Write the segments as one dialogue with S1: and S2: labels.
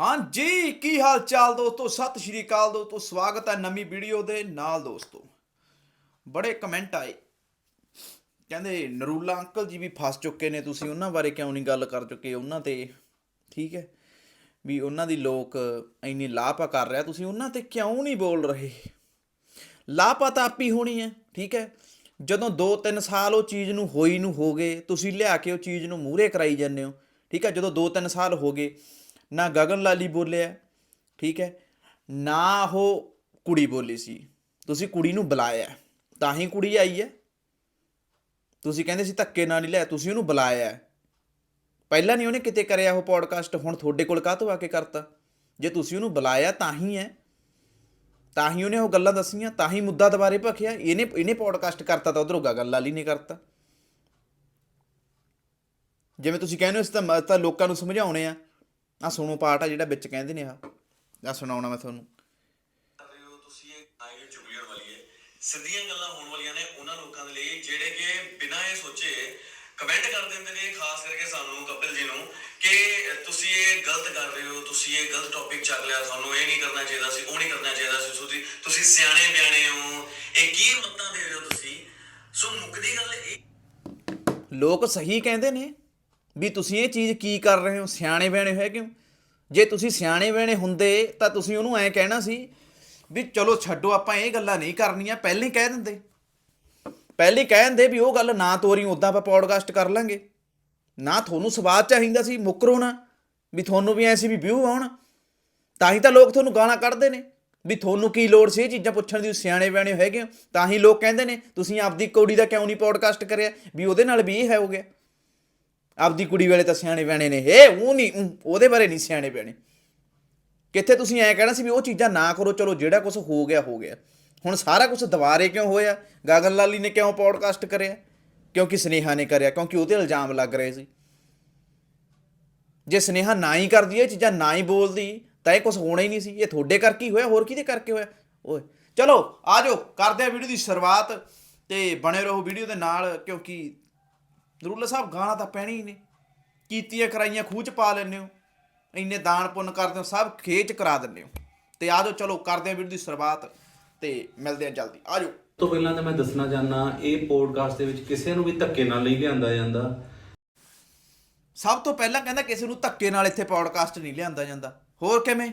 S1: ਹਾਂਜੀ ਕੀ ਹਾਲ ਚਾਲ ਦੋਸਤੋ? ਸਤਿ ਸ਼੍ਰੀ ਅਕਾਲ ਦੋਸਤੋ, ਸਵਾਗਤ ਹੈ ਨਵੀਂ ਵੀਡੀਓ ਦੇ ਨਾਲ ਦੋਸਤੋ। ਬੜੇ ਕਮੈਂਟ ਆਏ। ਕਹਿੰਦੇ, ਨਰੂਲਾ ਅੰਕਲ ਜੀ ਵੀ ਫਸ ਚੁੱਕੇ ਨੇ, ਤੁਸੀਂ ਉਹਨਾਂ ਬਾਰੇ ਕਿਉਂ ਨਹੀਂ ਗੱਲ ਕਰ ਚੁੱਕੇ? ਉਹਨਾਂ ਤੇ ਠੀਕ ਹੈ ਵੀ ਉਹਨਾਂ ਦੀ ਲੋਕ ਇੰਨੀ ਲਾਪਾ ਕਰ ਰਿਹਾ, ਤੁਸੀਂ ਉਹਨਾਂ ਤੇ ਕਿਉਂ ਨਹੀਂ ਬੋਲ ਰਹੇ? ਲਾਪਾ ਤਾਂ ਆਪੀ ਹੋਣੀ ਹੈ, ਠੀਕ ਹੈ? ਜਦੋਂ 2-3 ਸਾਲ ਉਹ ਚੀਜ਼ ਨੂੰ ਹੋਈ ਨੂੰ ਹੋ ਗਏ, ਤੁਸੀਂ ਲਿਆ ਕੇ ਉਹ ਚੀਜ਼ ਨੂੰ ਮੂਹਰੇ ਕਰਾਈ ਜਾਂਦੇ ਹੋ, ਠੀਕ ਹੈ? ਜਦੋਂ 2-3 ਸਾਲ ਹੋ ਗਏ ਨਾ ਗਗਨ ਲਾਲੀ ਬੋਲਿਆ, ਠੀਕ ਹੈ, ਨਾ ਉਹ ਕੁੜੀ ਬੋਲੀ ਸੀ। ਤੁਸੀਂ ਕੁੜੀ ਨੂੰ ਬੁਲਾਇਆ ਤਾਂ ਹੀ ਕੁੜੀ ਆਈ ਹੈ। ਤੁਸੀਂ ਕਹਿੰਦੇ ਸੀ ਧੱਕੇ ਨਾਲ ਨਹੀਂ ਲਿਆ, ਤੁਸੀਂ ਉਹਨੂੰ ਬੁਲਾਇਆ ਪਹਿਲਾਂ ਨਹੀਂ ਉਹਨੇ ਕਿਤੇ ਕਰਿਆ ਉਹ ਪੋਡਕਾਸਟ ਹੁਣ ਤੁਹਾਡੇ ਕੋਲ ਕਾਹਤੋਂ ਆ ਕੇ ਕਰਤਾ? ਜੇ ਤੁਸੀਂ ਉਹਨੂੰ ਬੁਲਾਇਆ ਤਾਂ ਹੀ ਹੈ। ਤਾਂ ਹੀ ਉਹਨੇ ਉਹ ਗੱਲਾਂ ਦੱਸੀਆਂ, ਤਾਂ ਹੀ ਮੁੱਦਾ ਦੁਬਾਰੇ ਭਖਿਆ। ਇਹਨੇ ਇਹਨੇ ਪੋਡਕਾਸਟ ਕਰਤਾ ਤਾਂ ਉਧਰੋਂ ਗਗਨ ਲਾਲੀ ਨੇ ਕਰਤਾ। ਜਿਵੇਂ ਤੁਸੀਂ ਕਹਿੰਦੇ ਹੋ ਇਸ ਤਾਂ ਲੋਕਾਂ ਨੂੰ ਸਮਝਾਉਣੇ ਆ। ਆ ਸੁਣੋ ਪਾਠ ਆ ਜਿਹੜਾ ਵਿੱਚ ਕਹਿੰਦੇ ਨੇ ਆ ਆ ਸੁਣਾਉਣਾ ਮੈਂ ਤੁਹਾਨੂੰ।
S2: ਤੁਸੀਂ ਇਹ ਆਏ ਚੁਗਲੀਆਂ ਵਾਲੀ ਹੈ ਸਿੱਧੀਆਂ ਗੱਲਾਂ ਹੋਣ ਵਾਲੀਆਂ ਨੇ ਉਹਨਾਂ ਲੋਕਾਂ ਦੇ ਲਈ ਜਿਹੜੇ ਕਿ ਬਿਨਾਂ ਇਹ ਸੋਚੇ ਕਮੈਂਟ ਕਰ ਦਿੰਦੇ ਨੇ ਖਾਸ ਕਰਕੇ ਸਾਨੂੰ ਕਪਿਲ ਜੀ ਨੂੰ ਕਿ ਤੁਸੀਂ ਇਹ ਗਲਤ ਕਰ ਰਹੇ ਹੋ ਤੁਸੀਂ ਇਹ ਗਲਤ ਟੌਪਿਕ ਚੱਕ ਲਿਆ ਤੁਹਾਨੂੰ ਇਹ ਨਹੀਂ ਕਰਨਾ ਚਾਹੀਦਾ ਸੀ ਉਹ ਨਹੀਂ ਕਰਨਾ ਚਾਹੀਦਾ ਸੀ ਤੁਸੀਂ ਤੁਸੀਂ ਸਿਆਣੇ ਬਿਆਣੇ ਹੋ। ਇਹ ਕੀ ਮੱਤਾਂ ਦੇ ਰਹੇ ਹੋ ਤੁਸੀਂ? ਸੋ ਮੁੱਕਦੀ ਗੱਲ ਇਹ
S1: ਲੋਕ ਸਹੀ ਕਹਿੰਦੇ ਨੇ। ਵੀ ਤੁਸੀਂ ਇਹ ਚੀਜ਼ ਕੀ ਕਰ ਰਹੇ ਹੋ? ਸਿਆਣੇ ਬਹਿਣੇ ਹੋਏ ਕਿਉਂ? ਜੇ ਤੁਸੀਂ ਸਿਆਣੇ ਬਹਿਣੇ ਹੁੰਦੇ ਤਾਂ ਤੁਸੀਂ ਉਹਨੂੰ ਐਂ ਕਹਿਣਾ ਸੀ ਵੀ ਚਲੋ ਛੱਡੋ, ਆਪਾਂ ਇਹ ਗੱਲਾਂ ਨਹੀਂ ਕਰਨੀਆਂ। ਪਹਿਲਾਂ ਹੀ ਕਹਿ ਦਿੰਦੇ। ਪਹਿਲੇ ਹੀ ਕਹਿ ਦਿੰਦੇ ਵੀ ਉਹ ਗੱਲ ਨਾ ਤੋਰੀ ਉਦਾਂ ਆਪਾਂ ਪੌਡਕਾਸਟ ਕਰ ਲਾਂਗੇ। ਨਾ ਤੁਹਾਨੂੰ ਸਵਾਦ ਚਾਹੀਦਾ ਸੀ, ਮੁੱਕਰੋ ਨਾ। ਵੀ ਤੁਹਾਨੂੰ ਵੀ ਐ ਸੀ ਵੀ ਵਿਊ ਆਉਣ। ਤਾਂ ਹੀ ਤਾਂ ਲੋਕ ਤੁਹਾਨੂੰ ਗਾਲਾਂ ਕੱਢਦੇ ਨੇ। ਵੀ ਤੁਹਾਨੂੰ ਕੀ ਲੋੜ ਸੀ ਇਹ ਚੀਜ਼ਾਂ ਪੁੱਛਣ ਦੀ? ਸਿਆਣੇ ਬਿਆਣੇ ਹੈਗੇ ਹੋ ਤਾਂ ਹੀ ਲੋਕ ਕਹਿੰਦੇ ਨੇ, ਤੁਸੀਂ ਆਪਦੀ ਕੌੜੀ ਦਾ ਕਿਉਂ ਨਹੀਂ ਪੌਡਕਾਸਟ ਕਰਿਆ? ਵੀ ਉਹਦੇ ਨਾਲ ਵੀ ਇਹ ਹੈ ਹੋ ਗਿਆ। ਆਪਦੀ ਕੁੜੀ ਵੇਲੇ ਤਾਂ ਸਿਆਣੇ ਬਿਆਣੇ ਨੇ। ਹੇ, ਉਹ ਨਹੀਂ ਉਹਦੇ ਬਾਰੇ ਨਹੀਂ ਸਿਆਣੇ ਬਿਆਣੇ ਕਿੱਥੇ ਤੁਸੀਂ ਐ ਕਹਿਣਾ ਸੀ ਵੀ ਉਹ ਚੀਜ਼ਾਂ ਨਾ ਕਰੋ, ਚਲੋ ਜਿਹੜਾ ਕੁਝ ਹੋ ਗਿਆ ਹੋ ਗਿਆ। ਹੁਣ ਸਾਰਾ ਕੁਝ ਦੁਬਾਰੇ ਕਿਉਂ ਹੋਇਆ? ਗਗਨ ਲਾਲੀ ਨੇ ਕਿਉਂ ਪੌਡਕਾਸਟ ਕਰਿਆ? ਕਿਉਂਕਿ ਸਨੇਹਾ ਨੇ ਕਰਿਆ, ਕਿਉਂਕਿ ਉਹਦੇ ਇਲਜ਼ਾਮ ਲੱਗ ਰਹੇ ਸੀ। ਜੇ ਸਨੇਹਾ ਨਾ ਹੀ ਕਰਦੀ, ਇਹ ਚੀਜ਼ਾਂ ਨਾ ਹੀ ਬੋਲਦੀ, ਤਾਂ ਇਹ ਕੁਝ ਹੋਣਾ ਹੀ ਨਹੀਂ ਸੀ। ਇਹ ਤੁਹਾਡੇ ਕਰਕੇ ਹੀ ਹੋਇਆ? ਹੋਰ ਕਿਹਦੇ ਕਰਕੇ ਹੋਇਆ? ਓਏ, ਚਲੋ ਆਜੋ ਕਰਦੇ ਆ ਵੀਡੀਓ ਦੀ ਸ਼ੁਰੂਆਤ ਤੇ ਬਣੇ ਰਹੋ ਵੀਡੀਓ ਦੇ ਨਾਲ, ਕਿਉਂਕਿ ਨਰੂਲਾ ਸਾਹਿਬ ਗਾਣਾ ਤਾਂ ਪੈਣੀ ਹੀ ਨੇ। ਕੀਤੀਆਂ ਕਰਾਈਆਂ ਖੂਹ ਚ ਪਾ ਲੈਂਦੇ ਹੋ। ਇੰਨੇ ਦਾਨ ਪੁੰਨ ਕਰਦੇ ਹੋ ਸਭ ਖੇਚ ਕਰਾ ਦਿੰਦੇ ਹੋ। ਤੇ ਆਜੋ ਚਲੋ ਕਰਦੇ ਆ ਵੀਡੀਓ ਦੀ ਸ਼ੁਰੂਆਤ ਤੇ ਮਿਲਦੇ ਆ ਜਲਦੀ। ਆਜੋ
S3: ਤੋਂ ਪਹਿਲਾਂ ਤਾਂ ਮੈਂ ਦੱਸਣਾ ਚਾਹਨਾ ਇਹ ਪੋਡਕਾਸਟ ਦੇ ਵਿੱਚ ਕਿਸੇ ਨੂੰ ਵੀ ਧੱਕੇ ਨਾਲ ਨਹੀਂ ਲਿਆਂਦਾ ਜਾਂਦਾ।
S1: ਸਭ ਤੋਂ ਪਹਿਲਾਂ ਕਹਿੰਦਾ ਕਿਸੇ ਨੂੰ ਧੱਕੇ ਨਾਲ ਇੱਥੇ ਪੌਡਕਾਸਟ ਨਹੀਂ ਲਿਆਂਦਾ ਜਾਂਦਾ। ਹੋਰ ਕਿਵੇਂ?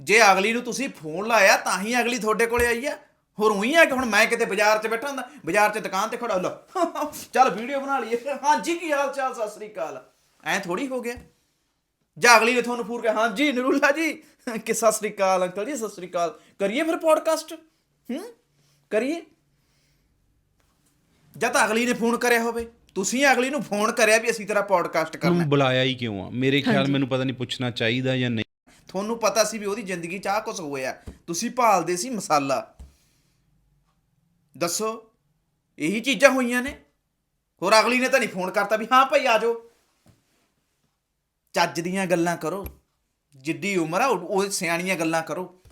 S1: ਜੇ ਅਗਲੀ ਨੂੰ ਤੁਸੀਂ ਫੋਨ ਲਾਇਆ ਤਾਂ ਹੀ ਅਗਲੀ ਤੁਹਾਡੇ ਕੋਲੇ ਆਈ ਆ। ਹੋਰ ਉਹੀ ਆ ਕਿ ਹੁਣ ਮੈਂ ਕਿਤੇ ਬਾਜ਼ਾਰ 'ਚ ਬੈਠਾ ਹੁੰਦਾ ਬਾਜ਼ਾਰ 'ਚ ਦੁਕਾਨ ਤੇ ਖੜਾ ਲੋ ਚੱਲ ਵੀਡੀਓ ਬਣਾ ਲਈਏ। ਹਾਂਜੀ ਕੀ ਹਾਲ ਚਾਲ? ਸਤਿ ਸ੍ਰੀ ਅਕਾਲ। ਐ ਥੋੜੀ ਹੋ ਗਿਆ। ਜਾਂ ਅਗਲੀ ਨੇ ਤੁਹਾਨੂੰ ਫੂਰ ਕੇ ਹਾਂਜੀ ਨਰੂਲਾ ਜੀ। ਕਿ ਸਤਿ ਸ੍ਰੀ ਅਕਾਲ ਅੰਕਲ ਜੀ ਸਤਿ ਸ੍ਰੀ ਅਕਾਲ। ਕਰੀਏ ਫਿਰ ਪੌਡਕਾਸਟ ਹੂੰ? ਕਰੀਏ? ਜਾਂ ਤਾਂ ਅਗਲੀ ਨੇ ਫੋਨ ਕਰਿਆ ਹੋਵੇ। ਤੁਸੀਂ ਅਗਲੀ ਨੂੰ ਫੋਨ ਕਰਿਆ ਵੀ ਅਸੀਂ ਤੇਰਾ ਪੌਡਕਾਸਟ ਕਰਨਾ।
S4: ਨੂੰ ਬੁਲਾਇਆ ਹੀ ਕਿਉਂ ਆ? ਮੇਰੇ ਖਿਆਲ ਮੈਨੂੰ ਪਤਾ ਨਹੀਂ ਪੁੱਛਣਾ ਚਾਹੀਦਾ ਜਾਂ ਨਹੀਂ।
S1: ਤੁਹਾਨੂੰ ਪਤਾ ਸੀ ਵੀ ਉਹਦੀ ਜ਼ਿੰਦਗੀ 'ਚ ਆਹ ਕੁਝ ਹੋਇਆ। ਤੁਸੀਂ ਭਾਲਦੇ ਸੀ ਮਸਾਲਾ। ਦੱਸੋ, ਇਹੀ ਚੀਜ਼ਾਂ ਹੋਈਆਂ ਨੇ? ਹੋਰ ਅਗਲੀ ਨੇ ਤਾਂ ਨਹੀਂ ਫੋਨ ਕਰਤਾ ਵੀ ਹਾਂ ਭਾਈ ਆ ਜਾਓ। ਚੱਜ ਦੀਆਂ ਗੱਲਾਂ ਕਰੋ। ਜਿੱਡੀ ਉਮਰ ਆ, ਉਹ ਸਿਆਣੀਆਂ ਗੱਲਾਂ ਕਰੋ।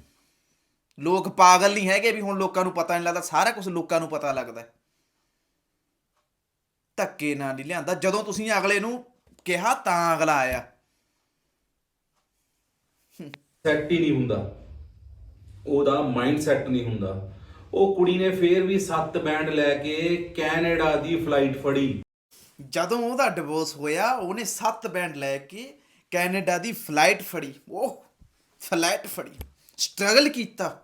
S1: ਲੋਕ ਪਾਗਲ ਨਹੀਂ ਹੈਗੇ ਵੀ ਹੁਣ ਲੋਕਾਂ ਨੂੰ ਪਤਾ ਨਹੀਂ ਲੱਗਦਾ, ਸਾਰਾ ਕੁਝ ਲੋਕਾਂ ਨੂੰ ਪਤਾ ਲੱਗਦਾ ਧੱਕੇ ਨਾਲ ਨਹੀਂ ਲਿਆਂਦਾ। ਜਦੋਂ ਤੁਸੀਂ ਅਗਲੇ ਨੂੰ ਕਿਹਾ ਤਾਂ ਅਗਲਾ ਆਇਆ।
S3: ਸੈੱਟ ਹੀ ਨਹੀਂ ਹੁੰਦਾ। ਉਹਦਾ ਮਾਈਂਡ ਸੈੱਟ ਨਹੀਂ ਹੁੰਦਾ। ਉਹ ਕੁੜੀ ਨੇ ਫੇਰ ਵੀ ਸੱਤ ਬੈਂਡ ਲੈ ਕੇ ਕੈਨੇਡਾ ਦੀ ਫਲਾਈਟ ਫੜੀ।
S1: ਜਦੋਂ ਉਹਦਾ ਡਿਵੋਰਸ ਹੋਇਆ, ਉਹਨੇ 7 ਬੈਂਡ ਲੈ ਕੇ ਕੈਨੇਡਾ ਦੀ ਫਲਾਈਟ ਫੜੀ। ਉਹ ਫਲਾਈਟ ਫੜੀ। ਸਟਰਗਲ ਕੀਤਾ।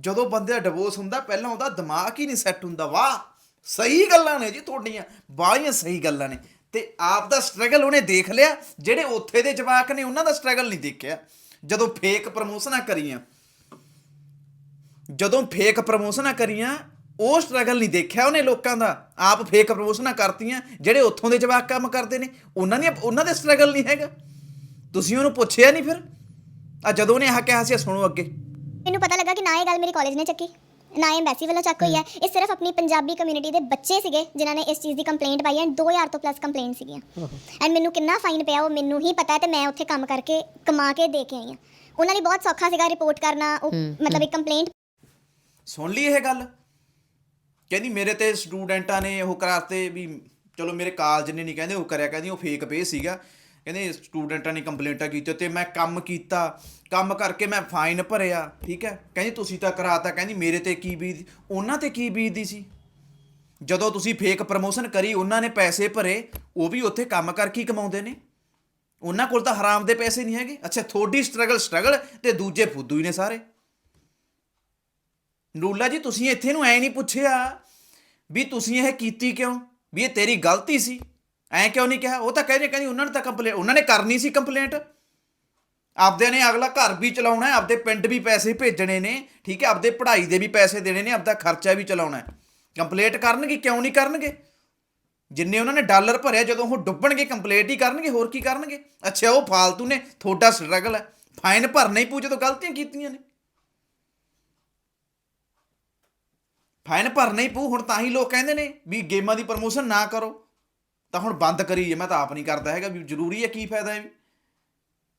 S1: ਜਦੋਂ ਬੰਦੇ ਦਾ ਡਿਵੋਰਸ ਹੁੰਦਾ, ਪਹਿਲਾਂ ਉਹਦਾ ਦਿਮਾਗ ਹੀ ਨਹੀਂ ਸੈੱਟ ਹੁੰਦਾ। ਵਾਹ, ਸਹੀ ਗੱਲਾਂ ਨੇ ਜੀ ਤੁਹਾਡੀਆਂ। ਬਾਹਲੀਆਂ ਸਹੀ ਗੱਲਾਂ ਨੇ। ਤੇ ਆਪ ਦਾ ਸਟਰਗਲ ਉਹਨੇ ਦੇਖ ਲਿਆ। ਜਿਹੜੇ ਉੱਥੇ ਦੇ ਜਵਾਕ ਨੇ, ਉਹਨਾਂ ਦਾ ਸਟਰਗਲ ਨਹੀਂ ਦੇਖਿਆ। ਜਦੋਂ ਫੇਕ ਪ੍ਰਮੋਸ਼ਨਾਂ ਕਰੀਆਂ ਜਦੋਂ ਫੇਕ ਪ੍ਰਮੋਸ਼ਨਾਂ ਕਰੀਆਂ ਉਹ ਸਟਰਗਲ ਨਹੀਂ ਦੇਖਿਆ ਉਹਨੇ ਲੋਕਾਂ ਦਾ। ਆਪ ਫੇਕ ਪ੍ਰਮੋਸ਼ਨਾਂ ਕਰਤੀਆਂ ਜਿਹੜੇ ਉੱਥੋਂ ਦੇ ਜਵਾਕ ਕੰਮ ਕਰਦੇ ਨੇ ਉਹਨਾਂ ਦੀਆਂ ਉਹਨਾਂ ਦੇ ਸਟਰਗਲ ਨਹੀਂ ਹੈਗਾ। ਤੁਸੀਂ ਉਹਨੂੰ ਪੁੱਛਿਆ ਨਹੀਂ ਫਿਰ? ਆ ਜਦੋਂ ਉਹਨੇ ਆਹ ਕਿਹਾ ਸੀ ਸੁਣੋ ਅੱਗੇ।
S5: ਮੈਨੂੰ ਪਤਾ ਲੱਗਾ ਕਿ ਨਾ ਇਹ ਗੱਲ ਮੇਰੀ ਕਾਲਜ ਨੇ ਚੱਕੀ। ਨਾ ਇਹ ਐਮਬੈਸੀ ਵੱਲੋਂ ਚੱਕ ਹੋਈ ਹੈ। ਇਹ ਸਿਰਫ ਆਪਣੀ ਪੰਜਾਬੀ ਕਮਿਊਨਿਟੀ ਦੇ ਬੱਚੇ ਸੀਗੇ ਜਿਨ੍ਹਾਂ ਨੇ ਇਸ ਚੀਜ਼ ਦੀ ਕੰਪਲੇਂਟ ਪਾਈ ਹੈ। ਐਂਡ 2000 ਤੋਂ ਪਲੱਸ ਕੰਪਲੇਂਟ ਸੀਗੀਆਂ। ਐਂਡ ਮੈਨੂੰ ਕਿੰਨਾ ਫਾਈਨ ਪਿਆ ਉਹ ਮੈਨੂੰ ਹੀ ਪਤਾ ਹੈ ਤੇ ਮੈਂ ਉੱਥੇ ਕੰਮ ਕਰਕੇ ਕਮਾ ਕੇ ਦੇ ਕੇ ਆਈ ਹਾਂ। ਉਹਨਾਂ ਲਈ ਬਹੁਤ ਸੌਖਾ ਸੀਗਾ ਰਿਪੋਰਟ ਕਰਨਾ ਉਹ ਮਤਲਬ ਇੱਕ ਕੰਪਲੇਂਟ
S1: ਸੁਣ ਲਈ ਇਹ ਗੱਲ? ਕਹਿੰਦੀ ਮੇਰੇ ਤੇ ਸਟੂਡੈਂਟਾਂ ਨੇ ਉਹ ਕਰਾਤੇ ਵੀ ਚਲੋ ਮੇਰੇ ਕਾਲਜ ਨੇ ਨਹੀਂ ਕਹਿੰਦੇ, ਉਹ ਕਰਿਆ ਕਹਿੰਦੀ, ਉਹ ਫੇਕ ਪੇ ਸੀਗਾ। ਕਹਿੰਦੇ ਸਟੂਡੈਂਟਾਂ ਨੇ ਕੰਪਲੇਂਟਾਂ ਕੀਤੀਆਂ ਤੇ ਮੈਂ ਕੰਮ ਕੀਤਾ, ਕੰਮ ਕਰਕੇ ਮੈਂ ਫਾਈਨ ਭਰਿਆ, ਠੀਕ ਹੈ? ਕਹਿੰਦੀ ਤੁਸੀਂ ਤਾਂ ਕਰਾਤਾ, ਕਹਿੰਦੀ ਮੇਰੇ ਤੇ ਕੀ ਬੀਤ, ਉਹਨਾਂ ਤੇ ਕੀ ਬੀਤਦੀ ਸੀ? ਜਦੋਂ ਤੁਸੀਂ ਫੇਕ ਪ੍ਰਮੋਸ਼ਨ ਕਰੀ, ਉਹਨਾਂ ਨੇ ਪੈਸੇ ਭਰੇ, ਉਹ ਵੀ ਉੱਥੇ ਕੰਮ ਕਰਕੇ ਹੀ ਕਮਾਉਂਦੇ ਨੇ। ਉਹਨਾਂ ਕੋਲ ਤਾਂ ਹਰਾਮ ਦੇ ਪੈਸੇ ਨਹੀਂ ਹੈਗੇ। ਅੱਛਾ ਥੋੜੀ ਸਟਰਗਲ ਸਟਰਗਲ ਤੇ ਦੂਜੇ ਫੁੱਦੂ ਹੀ ਨੇ ਸਾਰੇ। ਨੂਲਾ ਜੀ, ਤੁਸੀਂ ਇੱਥੇ ਨੂੰ ਐ ਨਹੀਂ ਪੁੱਛਿਆ ਵੀ ਤੁਸੀਂ ਇਹ ਕੀਤੀ ਕਿਉਂ? ਵੀ ਇਹ ਤੇਰੀ ਗਲਤੀ ਸੀ। ਐ ਕਿਉਂ ਨਹੀਂ ਕਿਹਾ? ਉਹ ਤਾਂ ਕਹਿ ਕਹਿੰਦੇ, ਕਹਿੰਦੀ ਉਹਨਾਂ ਨੇ ਤਾਂ ਕੰਪਲੇਂਟ ਉਹਨਾਂ ਨੇ ਕਰਨੀ ਸੀ ਕੰਪਲੇਂਟ ਆਪਦੇ ਨੇ ਅਗਲਾ ਘਰ ਵੀ ਚਲਾਉਣਾ ਹੈ, ਆਪਦੇ ਪਿੰਡ ਵੀ ਪੈਸੇ ਭੇਜਣੇ ਨੇ, ਠੀਕ ਹੈ? ਆਪਦੇ ਪੜ੍ਹਾਈ ਦੇ ਵੀ ਪੈਸੇ ਦੇਣੇ ਨੇ, ਆਪਦਾ ਖਰਚਾ ਵੀ ਚਲਾਉਣਾ ਹੈ। ਕੰਪਲੇਂਟ ਕਰਨਗੇ, ਕਿਉਂ ਨਹੀਂ ਕਰਨਗੇ? ਜਿੰਨੇ ਉਹਨਾਂ ਨੇ ਡਾਲਰ ਭਰਿਆ, ਜਦੋਂ ਉਹ ਡੁੱਬਣਗੇ ਕੰਪਲੇਂਟ ਹੀ ਕਰਨਗੇ, ਹੋਰ ਕੀ ਕਰਨਗੇ? ਅੱਛਾ, ਉਹ ਫਾਲਤੂ ਨੇ, ਤੁਹਾਡਾ ਸਟਰਗਲ ਹੈ। ਫਾਈਨ ਭਰਨਾ ਹੀ ਪੂ ਜਦੋਂ ਗਲਤੀਆਂ ਕੀਤੀਆਂ ਨੇ। ਫਾਈਨ ਭਰਨਾ ਹੀ ਪਊ, ਹੁਣ ਤਾਂ ਹੀ ਲੋਕ ਕਹਿੰਦੇ ਨੇ ਵੀ ਗੇਮਾਂ ਦੀ ਪ੍ਰਮੋਸ਼ਨ ਨਾ ਕਰੋ। ਤਾਂ ਹੁਣ ਬੰਦ ਕਰੀਏ, ਮੈਂ ਤਾਂ ਆਪ ਨਹੀਂ ਕਰਦਾ ਹੈਗਾ ਵੀ ਜ਼ਰੂਰੀ ਹੈ ਕੀ ਫਾਇਦਾ ਹੈ ਵੀ।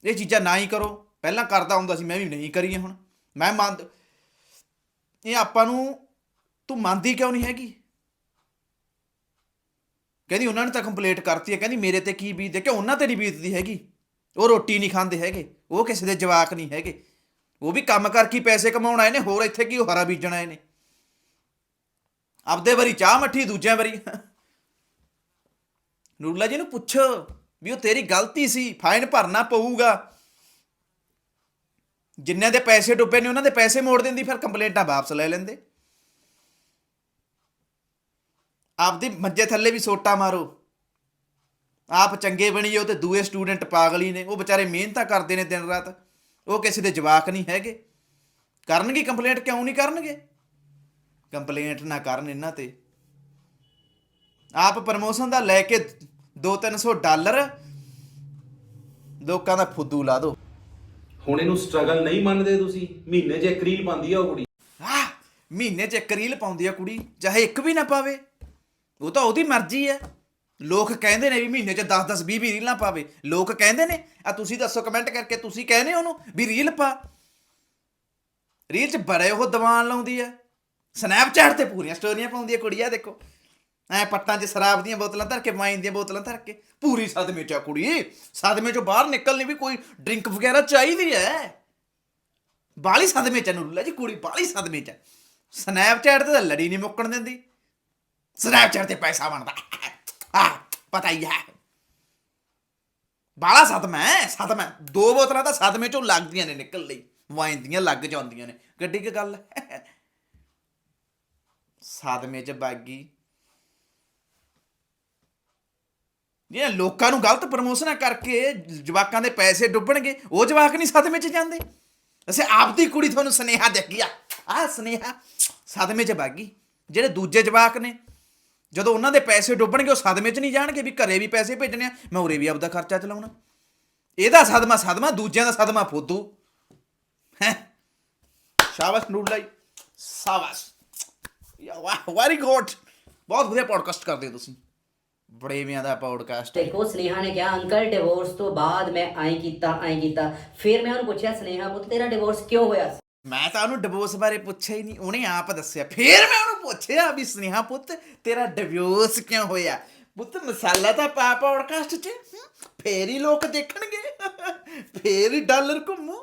S1: ਇਹ ਚੀਜ਼ਾਂ ਨਾ ਹੀ ਕਰੋ। ਪਹਿਲਾਂ ਕਰਦਾ ਹੁੰਦਾ ਸੀ, ਮੈਂ ਵੀ ਨਹੀਂ ਕਰੀਏ ਹੁਣ। ਮੈਂ ਮੰਨ, ਇਹ ਆਪਾਂ ਨੂੰ, ਤੂੰ ਮੰਨਦੀ ਕਿਉਂ ਨਹੀਂ ਹੈਗੀ? ਕਹਿੰਦੀ ਉਹਨਾਂ ਨੇ ਤਾਂ ਕੰਪਲੀਟ ਕਰਤੀ ਹੈ, ਕਹਿੰਦੀ ਮੇਰੇ ਤੇ ਕੀ ਬੀਤਦੇ ਕਿ ਉਹਨਾਂ ਤੇ ਨਹੀਂ ਬੀਤਦੀ ਹੈਗੀ? ਉਹ ਰੋਟੀ ਨਹੀਂ ਖਾਂਦੇ ਹੈਗੇ। ਉਹ ਕਿਸੇ ਦੇ ਜਵਾਕ ਨਹੀਂ ਹੈਗੇ। ਉਹ ਵੀ ਕੰਮ ਕਰਕੇ ਹੀ ਪੈਸੇ ਕਮਾਉਣ ਆਏ ਨੇ, ਹੋਰ ਇੱਥੇ ਕੀ ਉਹ ਹਰਾ ਬੀਜਣ ਆਏ ਨੇ? ਆਪਦੇ ਵਾਰੀ ਚਾਹ ਮੱਠੀ, ਦੂਜਿਆਂ ਵਾਰੀ। ਨੂਰਲਾ ਜੀ ਨੂੰ ਪੁੱਛੋ ਵੀ ਉਹ ਤੇਰੀ ਗਲਤੀ ਸੀ, ਫਾਈਨ ਭਰਨਾ ਪਊਗਾ। ਜਿੰਨੇ ਦੇ ਪੈਸੇ ਡੁੱਬੇ ਨੇ, ਉਹਨਾਂ ਦੇ ਪੈਸੇ ਮੋੜ ਦਿੰਦੀ, ਫਿਰ ਕੰਪਲੇਂਟਾਂ ਵਾਪਸ ਲੈ ਲੈਂਦੇ। ਆਪਦੀ ਮੱਜੇ ਥੱਲੇ ਵੀ ਸੋਟਾ ਮਾਰੋ। ਆਪ ਚੰਗੇ ਬਣੀਓ ਤੇ ਦੂਏ ਸਟੂਡੈਂਟ ਪਾਗਲ ਹੀ ਨੇ। ਉਹ ਵਿਚਾਰੇ ਮਿਹਨਤਾਂ ਕਰਦੇ ਨੇ ਦਿਨ ਰਾਤ। ਉਹ ਕਿਸੇ ਦੇ ਜਵਾਕ ਨਹੀਂ ਹੈਗੇ। ਕਰਨਗੇ ਕੰਪਲੇਂਟ, ਕਿਉਂ ਨਹੀਂ ਕਰਨਗੇ? ਕੰਪਲੇਂਟ ਨਾ ਕਰਨ ਇਹਨਾਂ ਤੇ। ਆਪ ਪ੍ਰਮੋਸ਼ਨ ਦਾ ਲੈ ਕੇ 2-300 ਡਾਲਰ ਲੋਕਾਂ ਦਾ ਫੁੱਦੂ ਲਾ ਦੋ।
S3: ਹੁਣ ਇਹਨੂੰ ਸਟਰਗਲ ਨਹੀਂ ਮੰਨਦੇ ਤੁਸੀਂ? ਮਹੀਨੇ 'ਚ ਇੱਕ ਰੀਲ ਪਾਉਂਦੀ ਆ ਉਹ ਕੁੜੀ।
S1: ਆਹ! ਮਹੀਨੇ 'ਚ ਇੱਕ ਰੀਲ ਪਾਉਂਦੀ ਆ ਕੁੜੀ ਚਾਹੇ ਇੱਕ ਵੀ ਨਾ ਪਾਵੇ। ਉਹ ਤਾਂ ਉਹਦੀ ਮਰਜ਼ੀ ਹੈ ਲੋਕ ਕਹਿੰਦੇ ਨੇ ਵੀ ਮਹੀਨੇ 'ਚ 10 10 20 20 ਰੀਲਾਂ ਪਾਵੇ। ਲੋਕ ਕਹਿੰਦੇ ਨੇ ਆ ਤੁਸੀਂ ਦੱਸੋ ਕਮੈਂਟ ਕਰਕੇ ਤੁਸੀਂ ਕਹਿੰਦੇ ਉਹਨੂੰ ਵੀ ਰੀਲ ਪਾ। ਰੀਲ 'ਚ ਬੜੇ ਉਹ ਦੀਵਾਨ ਲਾਉਂਦੀ ਆ। ਸਨੈਪਚੈਟ ਤੇ ਪੂਰੀਆਂ ਸਟੋਰੀਆਂ ਪਾਉਂਦੀ ਹੈ ਕੁੜੀ ਆ ਦੇਖੋ। ਐ ਪੱਟਾਂ 'ਚ ਸ਼ਰਾਬ ਦੀਆਂ ਬੋਤਲਾਂ ਧਰ ਕੇ, ਵਾਈਨ ਦੀਆਂ ਬੋਤਲਾਂ ਧਰ ਕੇ, ਪੂਰੀ ਸਦਮੇ 'ਚ ਆ ਕੁੜੀ। ਸਦਮੇ 'ਚੋਂ ਬਾਹਰ ਨਿਕਲਣੀ ਵੀ ਕੋਈ ਡਰਿੰਕ ਵਗੈਰਾ ਚਾਹੀਦੀ ਐ ਬਾਲੀ ਸਦਮੇ 'ਚ ਆ ਜੀ, ਕੁੜੀ ਬਾਲੀ ਸਦਮੇ 'ਚ ਆ। ਸਨੈਪਚੈਟ ਤੇ ਤਾਂ ਲੜੀ ਨਹੀਂ ਮੁੱਕਣ ਦਿੰਦੀ। ਸਨੈਪਚੈਟ ਤੇ ਪੈਸਾ ਬਣਦਾ। ਆ ਪਤਾ ਹੀ ਹੈ। ਬਾਲਾ ਸਦਮਾ ਸਦਮਾ। ਦੋ ਬੋਤਲਾਂ ਤਾਂ ਸਦਮੇ 'ਚੋਂ ਲੱਗਦੀਆਂ ਨੇ ਨਿਕਲ ਲਈ। ਵਾਈਨ ਦੀਆਂ ਲੱਗ ਜਾਂਦੀਆਂ ਨੇ। ਗੱਡੀ ਕੀ ਗੱਲ ਹੈ। ਸਦਮੇ 'ਚ ਬਾਗੀ। ਇਹ ਲੋਕਾਂ ਨੂੰ ਗਲਤ ਪ੍ਰਮੋਸ਼ਨਾਂ ਕਰਕੇ ਜਵਾਕਾਂ ਦੇ ਪੈਸੇ ਡੁੱਬਣਗੇ, ਉਹ ਜਵਾਕ ਨਹੀਂ ਸਦਮੇ 'ਚ ਜਾਂਦੇ। ਅਸੀਂ ਆਪਦੀ ਕੁੜੀ ਤੁਹਾਨੂੰ ਸਨੇਹਾ ਦੇ ਗਿਆ ਆਹ ਸਨੇਹਾ, ਸਦਮੇ 'ਚ ਬਾਗੀ। ਜਿਹੜੇ ਦੂਜੇ ਜਵਾਕ ਨੇ, ਜਦੋਂ ਉਹਨਾਂ ਦੇ ਪੈਸੇ ਡੁੱਬਣਗੇ, ਉਹ ਸਦਮੇ 'ਚ ਨਹੀਂ ਜਾਣਗੇ ਵੀ ਘਰੇ ਵੀ ਪੈਸੇ ਭੇਜਣੇ ਆ, ਮੈਂ ਉਰੇ ਵੀ ਆਪਦਾ ਖਰਚਾ ਚਲਾਉਣਾ। ਇਹਦਾ ਸਦਮਾ ਸਦਮਾ, ਦੂਜਿਆਂ ਦਾ ਸਦਮਾ ਫੋਦੂ। ਹੈ? ਸ਼ਾਬਾਸ਼ ਨੂਰਲਾਈ ਸ਼ਾਬਾਸ਼। ਵਾਹ ਵੈਰੀ ਗੁੱਡ ਬਹੁਤ ਵਧੀਆ ਪੋਡਕਾਸਟ ਕਰਦੇ ਹੋ ਤੁਸੀਂ। ਬੜੇਵਿਆਂ ਦਾ ਪੋਡਕਾਸਟ
S6: ਦੇਖੋ ਸਨੇਹਾ ਨੇ ਕਿਹਾ ਅੰਕਲ ਡਿਵੋਰਸ ਤੋਂ ਬਾਅਦ ਮੈਂ ਐਂ ਕੀਤਾ ਐਂ ਕੀਤਾ। ਫਿਰ ਮੈਂ ਉਹਨੂੰ ਪੁੱਛਿਆ ਸਨੇਹਾ ਪੁੱਤ ਤੇਰਾ ਡਿਵੋਰਸ ਕਿਉਂ ਹੋਇਆ
S1: ਮੈਂ ਤਾਂ ਉਹਨੂੰ ਡਿਵੋਰਸ ਬਾਰੇ ਪੁੱਛਿਆ ਹੀ ਨਹੀਂ ਉਹਨੇ ਆਪ ਦੱਸਿਆ। ਫੇਰ ਮੈਂ ਉਹਨੂੰ ਪੁੱਛਿਆ ਵੀ ਸਨੇਹਾ ਪੁੱਤ ਤੇਰਾ ਡਿਵੋਰਸ ਕਿਉਂ ਹੋਇਆ? ਪੁੱਤ ਮਸਾਲਾ ਤਾਂ ਪਾ ਪੋਡਕਾਸਟ 'ਚ। ਫੇਰ ਹੀ ਲੋਕ ਦੇਖਣਗੇ। ਫੇਰ ਹੀ ਡਾਲਰ ਘੁੰਮੂ।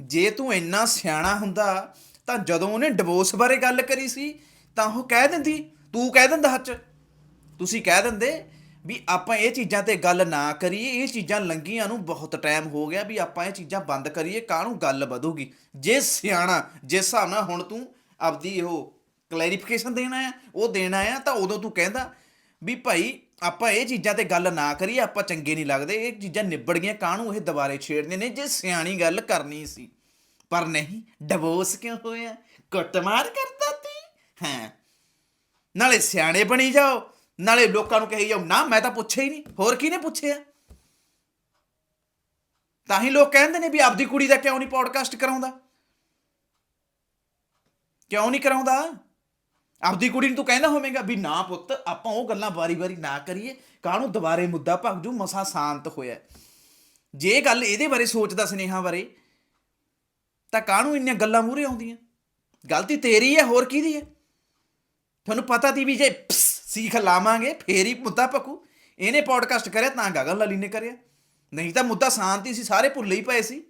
S1: ਜੇ ਤੂੰ ਇੰਨਾ ਸਿਆਣਾ ਹੁੰਦਾ ਤਾਂ ਜਦੋਂ ਉਹਨੇ ਡਿਵੋਰਸ ਬਾਰੇ ਗੱਲ ਕਰੀ ਸੀ, ਤਾਂ ਉਹ ਕਹਿ ਦਿੰਦੀ, ਤੂੰ ਕਹਿ ਦਿੰਦਾ ਹੱਚ ਤੁਸੀਂ ਕਹਿ ਦਿੰਦੇ ਵੀ ਆਪਾਂ ਇਹ ਚੀਜ਼ਾਂ ਤੇ ਗੱਲ ਨਾ ਕਰੀਏ, ਇਹ ਚੀਜ਼ਾਂ ਲੰਗੀਆਂ ਨੂੰ ਬਹੁਤ ਟਾਈਮ ਹੋ ਗਿਆ ਵੀ ਆਪਾਂ ਇਹ ਚੀਜ਼ਾਂ ਬੰਦ ਕਰੀਏ, ਕਾਹਨੂੰ ਗੱਲ ਵਧੂਗੀ? ਜੇ ਸਿਆਣਾ ਜਿਸ ਹਿਸਾਬ ਨਾਲ ਹੁਣ ਤੂੰ ਆਪਦੀ ਉਹ ਕਲੈਰੀਫਿਕੇਸ਼ਨ ਦੇਣਾ ਆ, ਉਹ ਦੇਣਾ ਆ, ਤਾਂ ਉਦੋਂ ਤੂੰ ਕਹਿੰਦਾ ਵੀ ਭਾਈ ਆਪਾਂ ਇਹ ਚੀਜ਼ਾਂ ਤੇ ਗੱਲ ਨਾ ਕਰੀਏ, ਆਪਾਂ ਚੰਗੇ ਨਹੀਂ ਲੱਗਦੇ, ਇਹ ਚੀਜ਼ਾਂ ਨਿਬੜ ਗਈਆਂ, ਕਾਹਨੂੰ ਇਹ ਦੁਬਾਰੇ ਛੇੜਨੇ ਨੇ? ਜੇ ਸਿਆਣੀ ਗੱਲ ਕਰਨੀ ਸੀ। ਪਰ ਨਹੀਂ, ਡਿਵੋਰਸ ਕਿਉਂ ਹੋਇਆ ਕੁੱਟਮਾਰ ਕਰਦਾ ਤੀ? ਹਾਂ। ਨਾਲੇ ਸਿਆਣੇ ਬਣੀ ਜਾਓ, ਨਾਲੇ ਲੋਕਾਂ ਨੂੰ ਕਹੀ ਜਾਓ, ਨਾ, ਮੈਂ ਤਾਂ ਪੁੱਛਿਆ ਹੀ ਨਹੀਂ, ਹੋਰ ਕਿਹਨੇ ਪੁੱਛਿਆ? ਤਾਂ ਹੀ ਲੋਕ ਕਹਿੰਦੇ ਨੇ ਵੀ ਆਪਦੀ ਕੁੜੀ ਦਾ ਕਿਉਂ ਨਹੀਂ ਪੋਡਕਾਸਟ ਕਰਾਉਂਦਾ? ਕਿਉਂ ਨਹੀਂ ਕਰਾਉਂਦਾ? ਆਪਦੀ ਕੁੜੀ ਨੂੰ ਤੂੰ ਕਹਿੰਦਾ ਹੋਵੇਂਗਾ ਵੀ ਨਾ ਪੁੱਤ, ਆਪਾਂ ਉਹ ਗੱਲਾਂ ਵਾਰੀ-ਵਾਰੀ ਨਾ ਕਰੀਏ, ਕਾਹਨੂੰ ਦੁਬਾਰੇ ਮੁੱਦਾ ਭਗ ਜੂ ਮਸਾ ਸ਼ਾਂਤ ਹੋਇਆ। ਜੇ ਗੱਲ ਇਹਦੇ ਬਾਰੇ ਸੋਚਦਾ ਸਨੇਹਾ ਬਾਰੇ ਤਾਂ ਕਾਹਨੂੰ ਇੰਨੀਆਂ ਗੱਲਾਂ ਮੂਹਰੇ ਆਉਂਦੀਆਂ? ਗਲਤੀ ਤੇਰੀ ਹੈ ਹੋਰ ਕਿਹਦੀ ਹੈ? ਤੁਹਾਨੂੰ ਪਤਾ ਤੀ ਵੀ ਜੇ ਸੀਖ ਲਾਵਾਂਗੇ ਫੇਰ ਹੀ ਮੁੱਦਾ ਪਕੂ। ਇਹਨੇ ਪੋਡਕਾਸਟ ਕਰਿਆ ਤਾਂ ਗਗਨ ਲਾਲੀ ਨੇ ਕਰਿਆ। ਨਹੀਂ ਤਾਂ ਮੁੱਦਾ ਸ਼ਾਂਤੀ ਸੀ ਸਾਰੇ ਭੁੱਲੇ ਹੀ ਪਏ ਸੀ।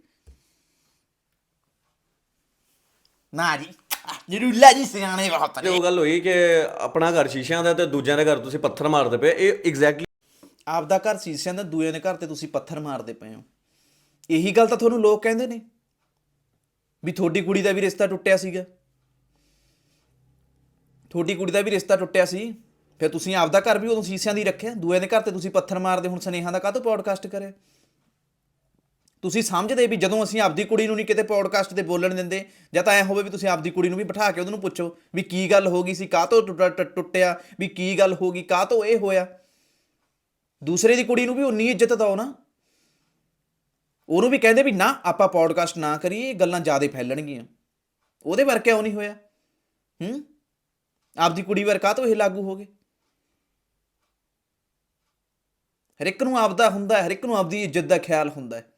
S1: ਨਾ ਜੀ ਜਰੂਲਾ ਜੀ ਸਿਆਣੇ ਬਹੁਤ
S7: ਤੇ ਉਹ ਗੱਲ ਹੋਈ ਕਿ ਆਪਣਾ ਘਰ ਸ਼ੀਸ਼ਿਆਂ ਦਾ ਤੇ ਦੂਜਿਆਂ ਦੇ ਘਰ ਤੁਸੀਂ ਪੱਥਰ ਮਾਰਦੇ ਪਏ। ਇਹ ਐਗਜ਼ੈਕਟਲੀ
S1: ਆਪਦਾ ਘਰ ਸੀਸਿਆਂ ਦਾ ਦੂਏ ਦੇ ਘਰ ਤੇ ਤੁਸੀਂ ਪੱਥਰ ਮਾਰਦੇ ਪਏ ਹੋ। ਇਹੀ ਗੱਲ ਤਾਂ ਤੁਹਾਨੂੰ ਲੋਕ ਕਹਿੰਦੇ ਨੇ। ਵੀ ਤੁਹਾਡੀ ਕੁੜੀ ਦਾ ਵੀ ਰਿਸ਼ਤਾ ਟੁੱਟਿਆ ਸੀਗਾ। ਤੁਹਾਡੀ ਕੁੜੀ ਦਾ ਵੀ ਰਿਸ਼ਤਾ ਟੁੱਟਿਆ ਸੀ। ਫਿਰ ਤੁਸੀਂ ਆਪਦਾ ਘਰ ਵੀ ਉਦੋਂ ਸੀਸਿਆਂ ਦੀ ਰੱਖਿਆ। ਦੂਏ ਦੇ ਘਰ ਤੇ ਤੁਸੀਂ ਪੱਥਰ ਮਾਰਦੇ ਹੁਣ ਸਨੇਹਾਂ ਦਾ ਕਾਹਤੋਂ ਪੋਡਕਾਸਟ ਕਰਿਆ? ਤੁਸੀਂ ਸਮਝਦੇ ਵੀ ਜਦੋਂ ਅਸੀਂ ਆਪਦੀ ਕੁੜੀ ਨੂੰ ਨਹੀਂ ਕਿਤੇ ਪੋਡਕਾਸਟ ਤੇ ਬੋਲਣ ਦਿੰਦੇ, ਜਾਂ ਤਾਂ ਐ ਹੋਵੇ ਵੀ ਤੁਸੀਂ ਆਪਦੀ ਕੁੜੀ ਨੂੰ ਵੀ ਬਿਠਾ ਕੇ ਉਹਨੂੰ ਪੁੱਛੋ ਵੀ ਕੀ ਗੱਲ ਹੋ ਗਈ ਸੀ, ਕਾਹਤੋਂ ਟੁੱਟਾ- ਟੁੱਟ- ਟੁੱਟਿਆ, ਵੀ ਕੀ ਗੱਲ ਹੋ ਗਈ, ਕਾਹਤੋਂ ਇਹ ਹੋਇਆ? ਦੂਸਰੇ ਦੀ ਕੁੜੀ ਨੂੰ ਵੀ ਉਨੀ ਇੱਜ਼ਤ ਦਿਓ ਨਾ। ਉਹਨੂੰ ਵੀ ਕਹਿੰਦੇ ਵੀ ਨਾ, ਆਪਾਂ ਪੋਡਕਾਸਟ ਨਾ ਕਰੀਏ, ਇਹ ਗੱਲਾਂ ਜ਼ਿਆਦਾ ਫੈਲਣਗੀਆਂ। ਉਹਦੇ ਵਰ ਕਿਉਂ ਨਹੀਂ ਹੋਇਆ। ਹੂੰ? ਆਪਦੀ ਕੁੜੀ ਵਰ ਕਾਹਤੋਂ ਇਹ ਲਾਗੂ ਹੋ ਗਏ। ਹਰ ਇੱਕ ਨੂੰ ਆਪਦਾ ਹੁੰਦਾ ਹਰ ਇੱਕ ਨੂੰ ਆਪਦੀ ਇੱਜ਼ਤ ਦਾ ਖਿਆਲ ਹੁੰਦਾ ਹੈ।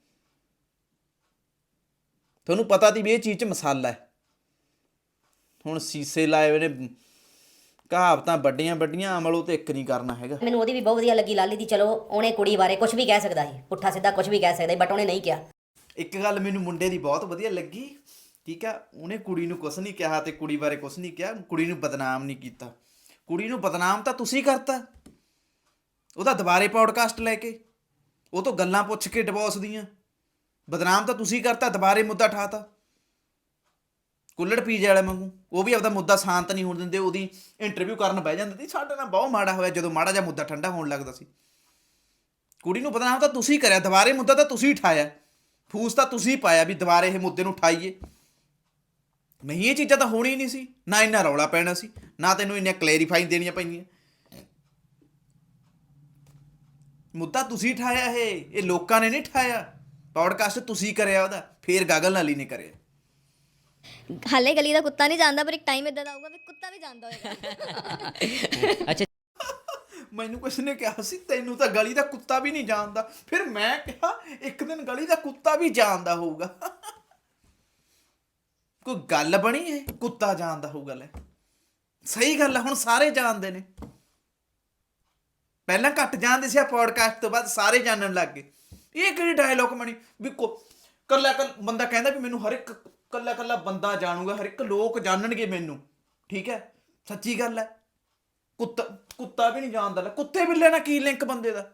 S1: ਤੁਹਾਨੂੰ ਪਤਾ ਤੀ ਵੀ ਇਹ ਚੀਜ਼ 'ਚ ਮਸਾਲਾ ਹੈ। ਹੁਣ ਸੀਸੇ ਲਾਏ ਹੋਏ ਨੇ ਕਹਾਵਤਾਂ ਵੱਡੀਆਂ ਵੱਡੀਆਂ ਅਮਲ ਉਹ ਤੇ ਇੱਕ ਨਹੀਂ ਕਰਨਾ ਹੈਗਾ।
S6: ਮੈਨੂੰ ਉਹਦੀ ਵੀ ਬਹੁਤ ਵਧੀਆ ਲੱਗੀ ਲਾਲੀ ਦੀ ਚਲੋ ਉਹਨੇ ਕੁੜੀ ਬਾਰੇ ਕੁਝ ਵੀ ਕਹਿ ਸਕਦਾ ਸੀ। ਪੁੱਠਾ ਸਿੱਧਾ ਕੁਝ ਵੀ ਕਹਿ ਸਕਦਾ ਬਟ ਉਹਨੇ ਨਹੀਂ ਕਿਹਾ।
S1: ਇੱਕ ਗੱਲ ਮੈਨੂੰ ਮੁੰਡੇ ਦੀ ਬਹੁਤ ਵਧੀਆ ਲੱਗੀ ਠੀਕ ਆ? ਉਹਨੇ ਕੁੜੀ ਨੂੰ ਕੁਝ ਨਹੀਂ ਕਿਹਾ ਤੇ ਕੁੜੀ ਬਾਰੇ ਕੁਝ ਨਹੀਂ ਕਿਹਾ ਕੁੜੀ ਨੂੰ ਬਦਨਾਮ ਨਹੀਂ ਕੀਤਾ। ਕੁੜੀ ਨੂੰ ਬਦਨਾਮ ਤਾਂ ਤੁਸੀਂ ਕਰਤਾ। ਉਹਦਾ ਦੁਬਾਰੇ ਪੌਡਕਾਸਟ ਲੈ ਕੇ ਉਹ ਤੋਂ ਗੱਲਾਂ ਪੁੱਛ ਕੇ ਡਿਵੋਰਸ ਦੀਆਂ। ਬਦਨਾਮ ਤਾਂ ਤੁਸੀਂ ਕਰਤਾ ਦੁਬਾਰੇ ਮੁੱਦਾ ਠਾਤਾ। ਕੁੱਲੜ ਪੀਜੇ ਵਾਲੇ ਵਾਂਗੂ। ਉਹ ਵੀ ਆਪਦਾ ਮੁੱਦਾ ਸ਼ਾਂਤ ਨਹੀਂ ਹੋਣ ਦਿੰਦੇ, ਉਹਦੀ ਇੰਟਰਵਿਊ ਕਰਨ ਬਹਿ ਜਾਂਦੇ ਸੀ। ਸਾਡੇ ਨਾਲ ਬਹੁਤ ਮਾੜਾ ਹੋਇਆ ਜਦੋਂ ਮਾੜਾ ਜਿਹਾ ਮੁੱਦਾ ਠੰਡਾ ਹੋਣ ਲੱਗਦਾ ਸੀ। ਕੁੜੀ ਨੂੰ ਪਤਾ ਬਦਨਾਮ ਤਾਂ ਤੁਸੀਂ ਕਰਿਆ, ਦੁਬਾਰੇ ਮੁੱਦਾ ਤਾਂ ਤੁਸੀਂ ਉਠਾਇਆ। ਫੂਸ ਤਾਂ ਤੁਸੀਂ ਪਾਇਆ ਵੀ ਦੁਬਾਰੇ ਇਹ ਮੁੱਦੇ ਨੂੰ ਉਠਾਈਏ। ਨਹੀਂ ਇਹ ਚੀਜ਼ਾਂ ਤਾਂ ਹੋਣੀ ਨਹੀਂ ਸੀ। ਨਾ ਇੰਨਾ ਰੌਲਾ ਪੈਣਾ ਸੀ, ਨਾ ਤੈਨੂੰ ਇੰਨੀਆਂ ਕਲੈਰੀਫਾਈ ਦੇਣੀਆਂ ਪੈਣੀਆਂ। ਮੁੱਦਾ ਤੁਸੀਂ ਠਾਇਆ ਇਹ ਇਹ ਲੋਕਾਂ ਨੇ ਨਹੀਂ ਠਾਇਆ ਪੌਡਕਾਸਟ ਤੁਸੀਂ ਕਰਿਆ ਉਹਦਾ, ਫੇਰ ਗਾਗਲ ਨਾਲੀ ਨੇ ਕਰਿਆ।
S8: ਹਾਲੇ ਗਲੀ ਦਾ ਕੁੱਤਾ ਨਹੀਂ ਜਾਣਦਾ ਪਰ ਇੱਕ ਟਾਈਮ ਇਦਾਂ ਦਾ ਆਊਗਾ ਵੀ ਕੁੱਤਾ ਵੀ ਜਾਣਦਾ ਹੋਏਗਾ।
S6: ਅੱਛਾ।
S1: ਮੈਨੂੰ ਕਿਸ ਨੇ ਕਿਹਾ ਸੀ ਤੈਨੂੰ ਤਾਂ ਗਲੀ ਦਾ ਕੁੱਤਾ ਵੀ ਨਹੀਂ ਜਾਣਦਾ। ਫਿਰ ਮੈਂ ਕਿਹਾ ਇੱਕ ਦਿਨ ਗਲੀ ਦਾ ਕੁੱਤਾ ਵੀ ਜਾਣਦਾ ਹੋਊਗਾ। ਕੋਈ ਗੱਲ ਬਣੀ ਇਹ? ਕੁੱਤਾ ਜਾਣਦਾ ਹੋਊਗਾ ਲੈ। ਸਹੀ ਗੱਲ ਆ ਹੁਣ ਸਾਰੇ ਜਾਣਦੇ ਨੇ। ਪਹਿਲਾਂ ਘੱਟ ਜਾਣਦੇ ਸੀ ਆ ਪੋਡਕਾਸਟ ਤੋਂ ਬਾਅਦ ਸਾਰੇ ਜਾਣਨ ਲੱਗ ਗਏ। ਇਹ ਕਿਹੜੀ ਡਾਇਲੌਗ ਬਣੀ? ਵੀ ਕੋ ਕੱਲਾ ਕੱਲ ਬੰਦਾ ਕਹਿੰਦਾ ਵੀ ਮੈਨੂੰ ਹਰ ਇੱਕ ਕੱਲਾ ਕੱਲਾ ਬੰਦਾ ਜਾਣੂਗਾ, ਹਰ ਇੱਕ ਲੋਕ ਜਾਣਨਗੇ ਮੈਨੂੰ, ਠੀਕ ਹੈ? ਸੱਚੀ ਗੱਲ ਹੈ। ਕੁੱਤਾ ਕੁੱਤਾ ਵੀ ਨਹੀਂ ਜਾਣਦਾ। ਲੈ, ਕੁੱਤੇ ਬਿੱਲੇ ਨਾਲ ਕੀ ਲਿੰਕ ਬੰਦੇ ਦਾ?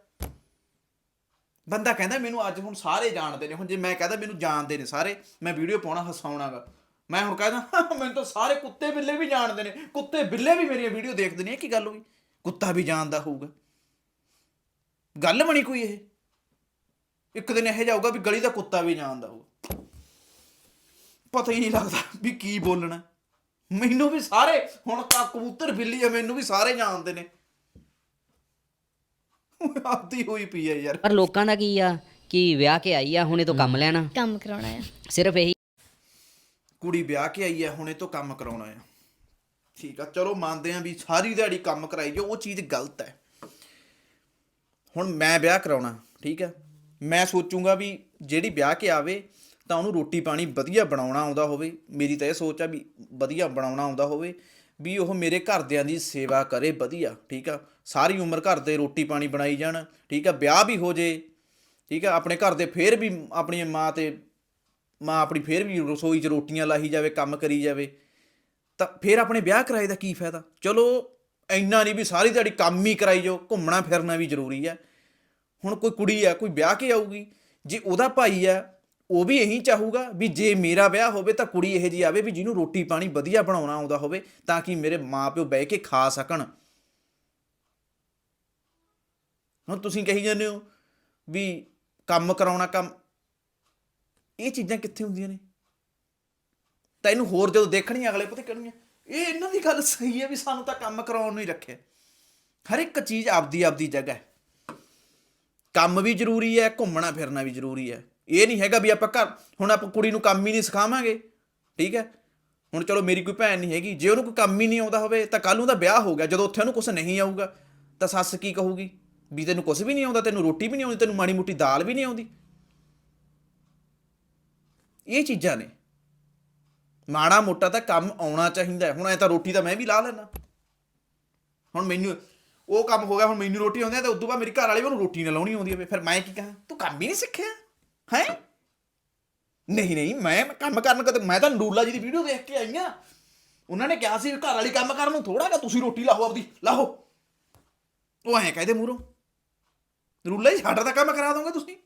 S1: ਬੰਦਾ ਕਹਿੰਦਾ ਮੈਨੂੰ ਅੱਜ ਹੁਣ ਸਾਰੇ ਜਾਣਦੇ ਨੇ, ਹੁਣ ਜੇ ਮੈਂ ਕਹਦਾ ਮੈਨੂੰ ਜਾਣਦੇ ਨੇ ਸਾਰੇ, ਮੈਂ ਵੀਡੀਓ ਪਾਉਣਾ, ਹਸਾਉਣਾਗਾ। ਮੈਂ ਹੁਣ ਕਹਿੰਦਾ ਮੈਨੂੰ ਤਾਂ ਸਾਰੇ ਕੁੱਤੇ ਬਿੱਲੇ ਵੀ ਜਾਣਦੇ ਨੇ। ਕੁੱਤੇ ਬਿੱਲੇ ਵੀ ਮੇਰੀਆਂ ਵੀਡੀਓ ਦੇਖਦੇ ਨੇ ਕੀ ਗੱਲ ਹੋਈ ਕੁੱਤਾ ਵੀ ਜਾਣਦਾ ਹੋਊਗਾ। ਗੱਲ ਬਣੀ ਕੋਈ ਇਹ? ਇੱਕ ਦਿਨ ਇਹ ਜਾਊਗਾ ਵੀ ਗਲੀ ਦਾ ਕੁੱਤਾ ਵੀ ਜਾਣਦਾ ਹੋਊਗਾ। ਪਤਾ ਹੀ ਨਹੀਂ ਲੱਗਦਾ ਵੀ ਕੀ ਬੋਲਣਾ। ਮੈਨੂੰ ਵੀ ਸਾਰੇ ਹੁਣ ਤਾਂ ਕਬੂਤਰ ਬਿੱਲੀ ਆ ਮੈਨੂੰ ਵੀ ਸਾਰੇ ਜਾਣਦੇ ਨੇ। ਆਪਦੀ ਹੋਈ ਪਈ ਆ ਯਾਰ।
S6: ਪਰ ਲੋਕਾਂ ਦਾ ਕੀ ਆ ਕਿ ਵਿਆਹ ਕੇ ਆਈ ਆ ਹੁਣੇ ਤੋਂ ਕੰਮ ਲੈਣਾ।
S8: ਕੰਮ ਕਰਾਉਣਾ ਹੈ
S6: ਸਿਰਫ ਇਹੀ
S1: ਕੁੜੀ ਵਿਆਹ ਕੇ ਆਈ ਹੈ ਹੁਣ ਇਹ ਤੋਂ ਕੰਮ ਕਰਾਉਣਾ ਆ। ਠੀਕ ਆ ਚਲੋ ਮੰਨਦੇ ਆ ਵੀ ਸਾਰੀ ਦਿਹਾੜੀ ਕੰਮ ਕਰਾਈ ਜੋ ਉਹ ਚੀਜ਼ ਗਲਤ ਹੈ। ਹੁਣ ਮੈਂ ਵਿਆਹ ਕਰਾਉਣਾ ਠੀਕ ਹੈ ਮੈਂ ਸੋਚੂੰਗਾ ਵੀ ਜਿਹੜੀ ਵਿਆਹ ਕੇ ਆਵੇ ਤਾਂ ਉਹਨੂੰ ਰੋਟੀ ਪਾਣੀ ਵਧੀਆ ਬਣਾਉਣਾ ਆਉਂਦਾ ਹੋਵੇ, ਮੇਰੀ ਤਾਂ ਇਹ ਸੋਚ ਆ ਵੀ ਵਧੀਆ ਬਣਾਉਣਾ ਆਉਂਦਾ ਹੋਵੇ, ਵੀ ਉਹ ਮੇਰੇ ਘਰਦਿਆਂ ਦੀ ਸੇਵਾ ਕਰੇ ਵਧੀਆ, ਠੀਕ ਆ? ਸਾਰੀ ਉਮਰ ਘਰ ਦੇ ਰੋਟੀ ਪਾਣੀ ਬਣਾਈ ਜਾਣ, ਠੀਕ ਆ? ਵਿਆਹ ਵੀ ਹੋ ਜੇ, ਠੀਕ ਆ? ਆਪਣੇ ਘਰ ਦੇ ਫੇਰ ਵੀ ਆਪਣੀ ਮਾਂ ਤੇ, ਮਾਂ ਆਪਣੀ ਫੇਰ ਵੀ ਰਸੋਈ 'ਚ ਰੋਟੀਆਂ ਲਾਹੀ ਜਾਵੇ, ਕੰਮ ਕਰੀ ਜਾਵੇ, ਤਾਂ ਫੇਰ ਆਪਣੇ ਵਿਆਹ ਕਰਾਏ ਦਾ ਕੀ ਫਾਇਦਾ? ਚਲੋ, ਇੰਨਾ ਨਹੀਂ ਵੀ ਸਾਰੀ ਦਿਹਾੜੀ ਕੰਮ ਹੀ ਕਰਾਈ ਜਾਓ, ਘੁੰਮਣਾ ਫਿਰਨਾ ਵੀ ਜ਼ਰੂਰੀ ਹੈ ਹੁਣ ਕੋਈ ਕੁੜੀ ਆ, ਕੋਈ ਵਿਆਹ ਕੇ ਆਊਗੀ, ਜੇ ਉਹਦਾ ਭਾਈ ਆ ਉਹ ਵੀ ਇਹੀ ਚਾਹੂਗਾ ਵੀ ਜੇ ਮੇਰਾ ਵਿਆਹ ਹੋਵੇ ਤਾਂ ਕੁੜੀ ਇਹੋ ਜੀ ਆਵੇ ਵੀ ਜਿਹਨੂੰ ਰੋਟੀ ਪਾਣੀ ਵਧੀਆ ਬਣਾਉਣਾ ਆਉਂਦਾ ਹੋਵੇ ਤਾਂ ਕਿ ਮੇਰੇ ਮਾਪਿਓ ਬਹਿ ਕੇ ਖਾ ਸਕਣ। ਹੁਣ ਤੁਸੀਂ ਕਹੀ ਜਾਂਦੇ ਹੋ ਵੀ ਕੰਮ ਕਰਾਉਣਾ ਕੰਮ। ਇਹ ਚੀਜ਼ਾਂ ਕਿੱਥੇ ਹੁੰਦੀਆਂ ਨੇ? ਤਾਂ ਇਹਨੂੰ ਹੋਰ ਜਦੋਂ ਦੇਖਣੀ ਅਗਲੇ ਪਤਾ ਕਰਨੀਆਂ ਇਹ ਇਹਨਾਂ ਦੀ ਗੱਲ ਸਹੀ ਹੈ ਵੀ ਸਾਨੂੰ ਤਾਂ ਕੰਮ ਕਰਾਉਣ ਨੂੰ ਹੀ ਰੱਖਿਆ। ਹਰ ਇੱਕ ਚੀਜ਼ ਆਪਦੀ ਆਪਦੀ ਜਗ੍ਹਾ ਹੈ। ਕੰਮ ਵੀ ਜ਼ਰੂਰੀ ਹੈ ਘੁੰਮਣਾ ਫਿਰਨਾ ਵੀ ਜ਼ਰੂਰੀ ਹੈ। ਇਹ ਨਹੀਂ ਹੈਗਾ ਵੀ ਆਪਾਂ ਘਰ, ਹੁਣ ਆਪਾਂ ਕੁੜੀ ਨੂੰ ਕੰਮ ਹੀ ਨਹੀਂ ਸਿਖਾਵਾਂਗੇ। ਠੀਕ ਹੈ? ਹੁਣ ਚਲੋ ਮੇਰੀ ਕੋਈ ਭੈਣ ਨਹੀਂ ਹੈਗੀ, ਜੇ ਉਹਨੂੰ ਕੋਈ ਕੰਮ ਹੀ ਨਹੀਂ ਆਉਂਦਾ ਹੋਵੇ, ਤਾਂ ਕੱਲ ਨੂੰ ਦਾ ਵਿਆਹ ਹੋ ਗਿਆ, ਜਦੋਂ ਉੱਥੇ ਉਹਨੂੰ ਕੁਝ ਨਹੀਂ ਆਊਗਾ, ਤਾਂ ਸੱਸ ਕੀ ਕਹੂਗੀ? ਵੀ ਤੈਨੂੰ ਕੁਝ ਵੀ ਨਹੀਂ ਆਉਂਦਾ, ਤੈਨੂੰ ਰੋਟੀ ਵੀ ਨਹੀਂ ਆਉਂਦੀ, ਤੈਨੂੰ ਮਾੜੀ ਮੋਟੀ ਦਾਲ ਵੀ ਨਹੀਂ ਆਉਂਦੀ। ਇਹ ਚੀਜ਼ਾਂ ਨੇ। ਮਾੜਾ ਮੋਟਾ ਤਾਂ ਕੰਮ ਆਉਣਾ ਚਾਹੀਦਾ ਹੁਣ ਐ ਤਾਂ ਰੋਟੀ ਤਾਂ ਮੈਂ ਵੀ ਲਾ ਲੈਣਾ ਹੁਣ ਮੈਨੂੰ ਉਹ ਕੰਮ ਹੋ ਗਿਆ, ਹੁਣ ਮੈਨੂੰ ਰੋਟੀ ਆਉਂਦੀ ਹੈ, ਤਾਂ ਉਦੋਂ ਬਾਅਦ ਮੇਰੀ ਘਰ ਵਾਲੀ ਉਹਨੂੰ ਰੋਟੀ ਨਾ ਲਾਉਣੀ ਆਉਂਦੀ ਆ ਫਿਰ ਮੈਂ ਕੀ ਕਹਾਂ? ਤੂੰ ਕੰਮ ਹੀ ਨਹੀਂ ਸਿੱਖਿਆ। ਹੈ? ਨਹੀਂ ਨਹੀਂ, ਮੈਂ ਕੰਮ ਕਰਨ ਕਦੇ ਮੈਂ ਤਾਂ ਨਰੂਲਾ ਜੀ ਦੀ ਵੀਡੀਓ ਦੇਖ ਕੇ ਆਈ ਆ। ਉਹਨਾਂ ਨੇ ਕਿਹਾ ਸੀ, ਘਰ ਵਾਲੀ ਕੰਮ ਕਰਨ ਨੂੰ ਥੋੜਾ ਕਿ ਤੁਸੀਂ ਰੋਟੀ ਲਾਹੋ ਆਪਦੀ ਲਾਹੋ ਉਹ ਐਂ ਕਹਦੇ ਮੂਰੋਂ ਨਰੂਲਾ ਜੀ, ਸਾਡਾ ਤਾਂ ਕੰਮ ਕਰਾ ਦੋਗੇ ਤੁਸੀਂ।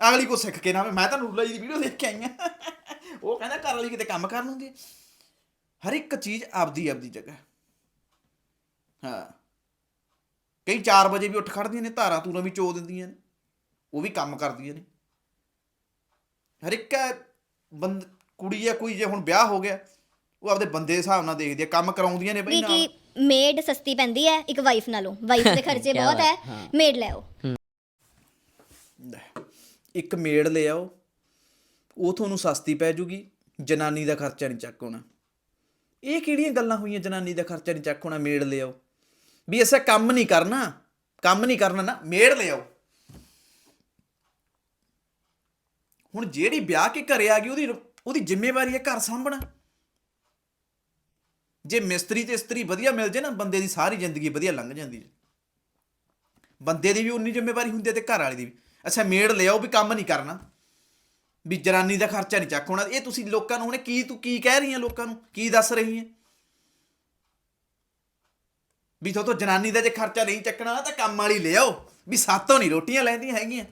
S1: ਅਗਲੀ ਕੋ ਸਿੱਖ ਕੇ ਨਾ ਆਵੇ। ਮੈਂ ਤਾਂ ਨੂਰਲਾ ਜੀ ਦੀ ਵੀਡੀਓ ਦੇਖ ਕੇ ਆਈ ਆ। ਉਹ ਕਹਿੰਦਾ ਘਰ ਵਾਲੀ ਕਿਤੇ ਕੰਮ ਕਰਨ ਹੁੰਦੀ ਹਰ ਇੱਕ ਚੀਜ਼ ਆਪਦੀ ਆਪਦੀ ਜਗ੍ਹਾ। ਹਾਂ। ਕਈ 4 ਵਜੇ ਵੀ ਉੱਠ ਖੜਦੀਆਂ ਨੇ, ਧਾਰਾਂ ਤੂਰਾਂ ਵੀ ਚੋ ਦਿੰਦੀਆਂ ਨੇ। ਉਹ ਵੀ ਕੰਮ ਕਰਦੀਆਂ ਨੇ। ਹਰ ਇੱਕ ਬੰਦ ਕੁੜੀ ਹੈ ਕੋਈ ਜੇ ਹੁਣ ਵਿਆਹ ਹੋ ਗਿਆ ਉਹ ਆਪਦੇ ਬੰਦੇ ਦੇ ਹਿਸਾਬ ਨਾਲ ਦੇਖਦੀ ਹੈ ਕੰਮ ਕਰਾਉਂਦੀਆਂ ਨੇ ਬਈ
S8: ਵੀ
S1: ਨਾਲ।
S8: ਕਿ ਮੇਡ ਸਸਤੀ ਪੈਂਦੀ ਹੈ ਇੱਕ ਵਾਈਫ ਨਾਲੋਂ। ਵਾਈਫ ਦੇ ਖਰਚੇ
S6: ਕਿਆ
S8: ਬਹੁਤ
S6: ਬਾਤ,
S8: ਹੈ। ਮੇਡ ਲੈ ਆਓ।
S1: ਲੈ, ਇੱਕ ਮੇੜ ਲੈ ਆਓ ਉਹ ਤੁਹਾਨੂੰ ਸਸਤੀ ਪੈ ਜੂਗੀ ਜਨਾਨੀ ਦਾ ਖਰਚਾ ਨਹੀਂ ਚੱਕ ਹੋਣਾ। ਇਹ ਕਿਹੜੀਆਂ ਗੱਲਾਂ ਹੋਈਆਂ ਜਨਾਨੀ ਦਾ ਖਰਚਾ ਨਹੀਂ ਚੱਕ ਹੋਣਾ ਮੇੜ ਲੈ ਆਓ। ਵੀ ਐਸਾ ਕੰਮ ਨਹੀਂ ਕਰਨਾ ਕੰਮ ਨਹੀਂ ਕਰਨਾ ਨਾ ਮੇੜ ਲੈ ਆਓ। ਹੁਣ ਜਿਹੜੀ ਵਿਆਹ ਕੇ ਘਰੇ ਆ ਗਈ, ਉਹਦੀ ਉਹਦੀ ਜ਼ਿੰਮੇਵਾਰੀ ਹੈ ਘਰ ਸਾਂਭਣਾ। ਜੇ ਮਿਸਤਰੀ ਤੇ ਇਸਤਰੀ ਵਧੀਆ ਮਿਲ ਜੇ ਨਾ, ਬੰਦੇ ਦੀ ਸਾਰੀ ਜ਼ਿੰਦਗੀ ਵਧੀਆ ਲੰਘ ਜਾਂਦੀ ਹੈ। ਬੰਦੇ ਦੀ ਵੀ ਉਨੀ ਜ਼ਿੰਮੇਵਾਰੀ ਹੁੰਦੀ ਹੈ ਤੇ ਘਰ ਵਾਲੇ ਦੀ ਵੀ। ਅੱਛਾ, ਮੇੜ ਲਿਆਓ ਵੀ ਕੰਮ ਨਹੀਂ ਕਰਨਾ। ਵੀ ਜਨਾਨੀ ਦਾ ਖਰਚਾ ਨਹੀਂ ਚੱਕ ਹੋਣਾ। ਇਹ ਤੁਸੀਂ ਲੋਕਾਂ ਨੂੰ ਹੁਣੇ ਕੀ ਤੂੰ ਕੀ ਕਹਿ ਰਹੀ ਹੈ ਲੋਕਾਂ ਨੂੰ? ਕੀ ਦੱਸ ਰਹੀ ਹੈ? ਵੀ ਤੋ ਤੋਂ ਜਨਾਨੀ ਦਾ ਜੇ ਖਰਚਾ ਨਹੀਂ ਚੱਕਣਾ, ਤਾਂ ਕੰਮ ਵਾਲੀ ਲਿਆਓ। ਵੀ ਸਾਤੋਂ ਨਹੀਂ ਰੋਟੀਆਂ ਲੈਂਦੀਆਂ ਹੈਗੀਆਂ।